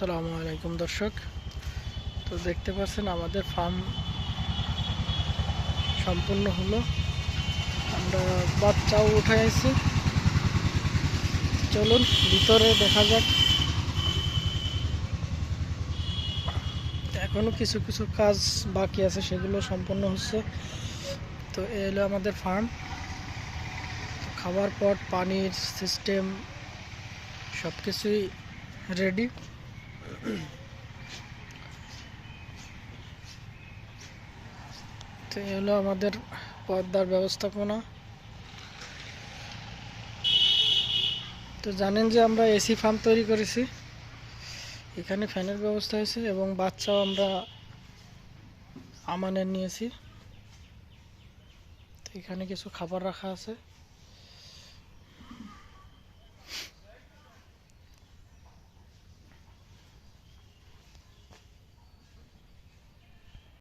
আসসালামু আলাইকুম, দর্শক। তো দেখতে পাচ্ছেন, আমাদের ফার্ম সম্পূর্ণ হলো। আমরা বাচ্চাও উঠে আছি। চলুন, ভিতরে দেখা যাক। এখনও কিছু কিছু কাজ বাকি আছে, সেগুলো সম্পূর্ণ হচ্ছে। তো এ হলো আমাদের ফার্ম খাবার পট, পানির সিস্টেম সব কিছুই রেডি তো এই হলো আমাদের পর্দার ব্যবস্থাপনা। তো জানেন যে আমরা এসি ফার্ম তৈরি করেছি। এখানে ফ্যানের ব্যবস্থা হয়েছে এবং বাচ্চাও আমরা আমানের নিয়েছি। তো এখানে কিছু খাবার রাখা আছে।